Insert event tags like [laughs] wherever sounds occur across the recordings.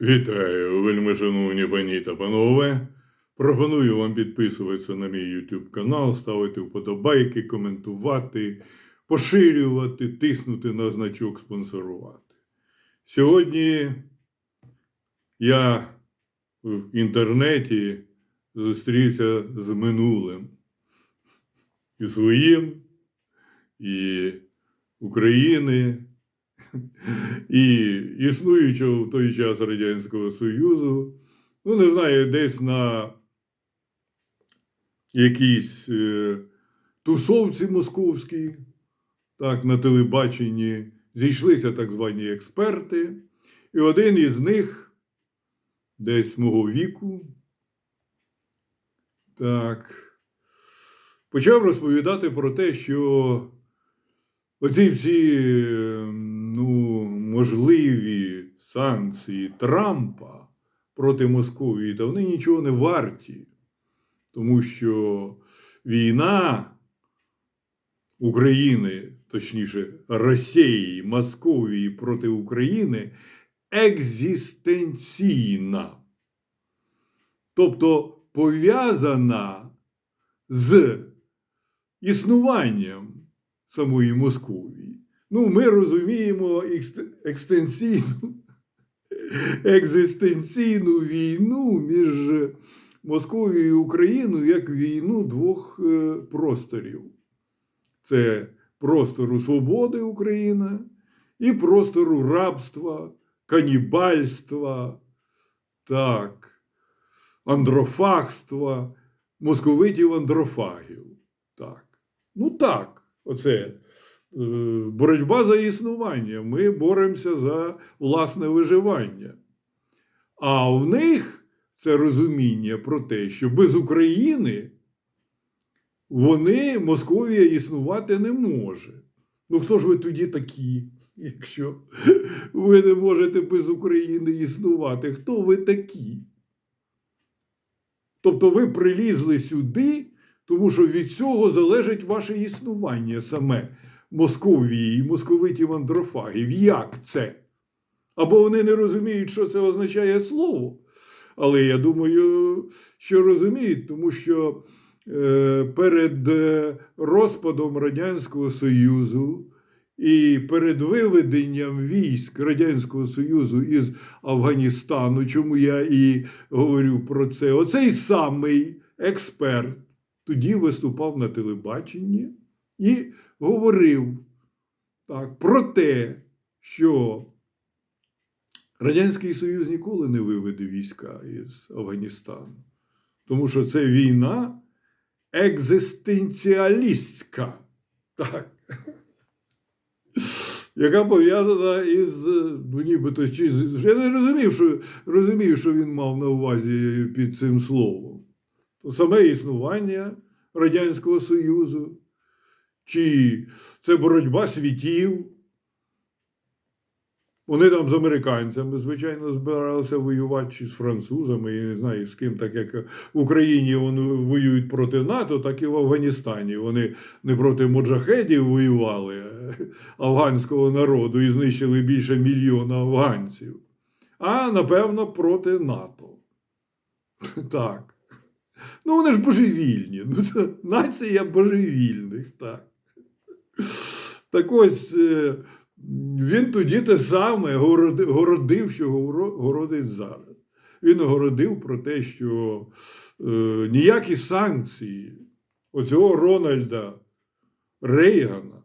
Вітаю, вельми шановні пані та панове. Пропоную вам підписуватися на мій YouTube канал, ставити вподобайки, коментувати, поширювати, тиснути на значок спонсорувати. Сьогодні я в інтернеті зустрівся з минулим і своїм, і України, [laughs] і існуючого в той час Радянського Союзу, ну, не знаю, десь на якійсь е, тусовці московській, так, на телебаченні, зійшлися так звані експерти, і один із них, десь мого віку, так, почав розповідати про те, що оці всі е, ну, можливі санкції Трампа проти Московії, та вони нічого не варті, тому що війна України, точніше, Росії, Московії проти України екзистенційна. Тобто пов'язана з існуванням самої Московії. Ну, ми розуміємо екст- екстенційну, екзистенційну війну між Московією і Україною як війну двох е, просторів. Це простору свободи Україна і простору рабства, канібальства, так, андрофагства, московитів андрофагів. Так. Ну так, оце боротьба за існування. Ми боремося за власне виживання. А в них це розуміння про те, що без України вони, Московія, існувати не може. Ну хто ж ви тоді такі, якщо ви не можете без України існувати? Хто ви такі? Тобто ви прилізли сюди, тому що від цього залежить ваше існування саме Московії і московитів андрофагів. Як це? Або вони не розуміють, що це означає слово. Але я думаю, що розуміють, тому що е, перед е, розпадом Радянського Союзу і перед виведенням військ Радянського Союзу із Афганістану, чому я і говорю про це, оцей самий експерт тоді виступав на телебаченні і говорив так, про те, що Радянський Союз ніколи не виведе війська із Афганістану, тому що це війна екзистенціалістська, так, [laughs] яка пов'язана із, ну нібито, чи, я не розумів, що, розумів, що він мав на увазі під цим словом. То саме існування Радянського Союзу, чи це боротьба світів. Вони там з американцями, звичайно, збиралися воювати чи з французами, я не знаю з ким, так як в Україні вони воюють проти НАТО, так і в Афганістані. Вони не проти моджахедів воювали афганського народу і знищили більше мільйона афганців, а напевно проти НАТО. [laughs] Так. Ну, вони ж божевільні. Ну, це нація божевільних, так. Так ось е, він тоді те саме городив, що городить зараз. Він городив про те, що е, ніякі санкції оцього Рональда Рейгана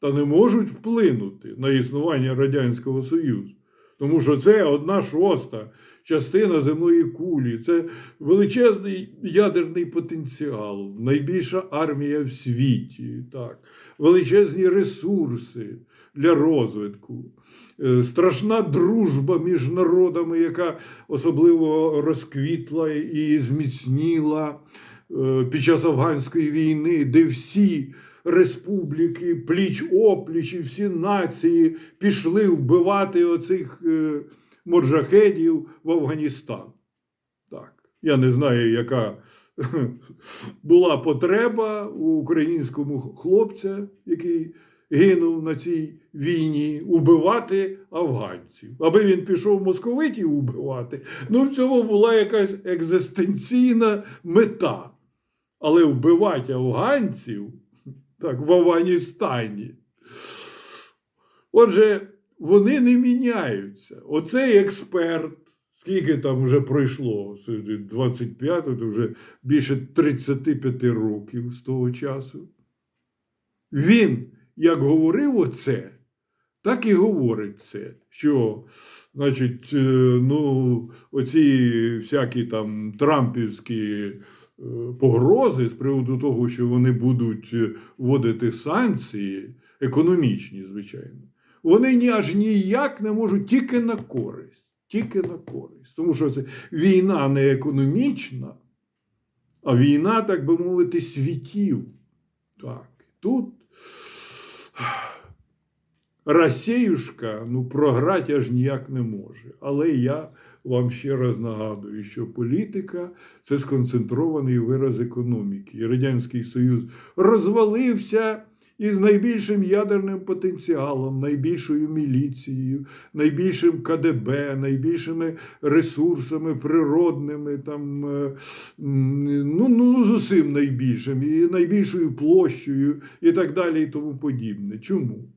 та не можуть вплинути на існування Радянського Союзу. Тому що це одна шоста частина земної кулі, це величезний ядерний потенціал, найбільша армія в світі, так, величезні ресурси для розвитку, е, страшна дружба між народами, яка особливо розквітла і зміцніла е, під час афганської війни, де всі республіки, пліч опліч і всі нації пішли вбивати оцих е, моджахедів в Афганістан. Так, я не знаю, яка [laughs] була потреба у українському хлопця, який гинув на цій війні убивати афганців. Аби він пішов московитів убивати, ну в цьому була якась екзистенційна мета. Але вбивати афганців так, в Афганістані. Отже, вони не міняються. Оцей експерт, скільки там вже пройшло, Це 25, то вже більше 35 років з того часу. Він, як говорив оце, так і говорить це, що, значить, е, ну, оці всякі там трампівські погрози з приводу того, що вони будуть е, вводити санкції, економічні, звичайно, вони ні аж ніяк не можуть тільки на користь. Тільки на користь. Тому що це війна не економічна, а війна, так би мовити, світів. Так, тут Росіюшка ну, програти аж ніяк не може. Але я вам ще раз нагадую, що політика це сконцентрований вираз економіки. І Радянський Союз розвалився із найбільшим ядерним потенціалом, найбільшою міліцією, найбільшим КДБ, найбільшими ресурсами природними, там, е, ну, ну, з усім найбільшим, і найбільшою площею, і так далі, і тому подібне. Чому?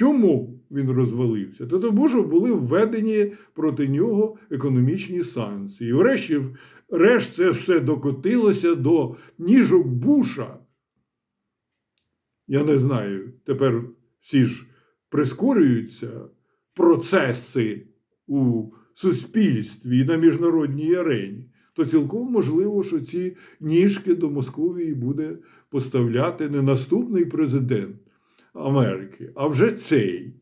Чому він розвалився? Та тому, що були введені проти нього економічні санкції. Врешті, решт це все докотилося до ніжок Буша. Я не знаю, тепер всі ж прискорюються процеси у суспільстві і на міжнародній арені. То цілком можливо, що ці ніжки до Московії буде поставляти не наступний президент Америки, а вже цей.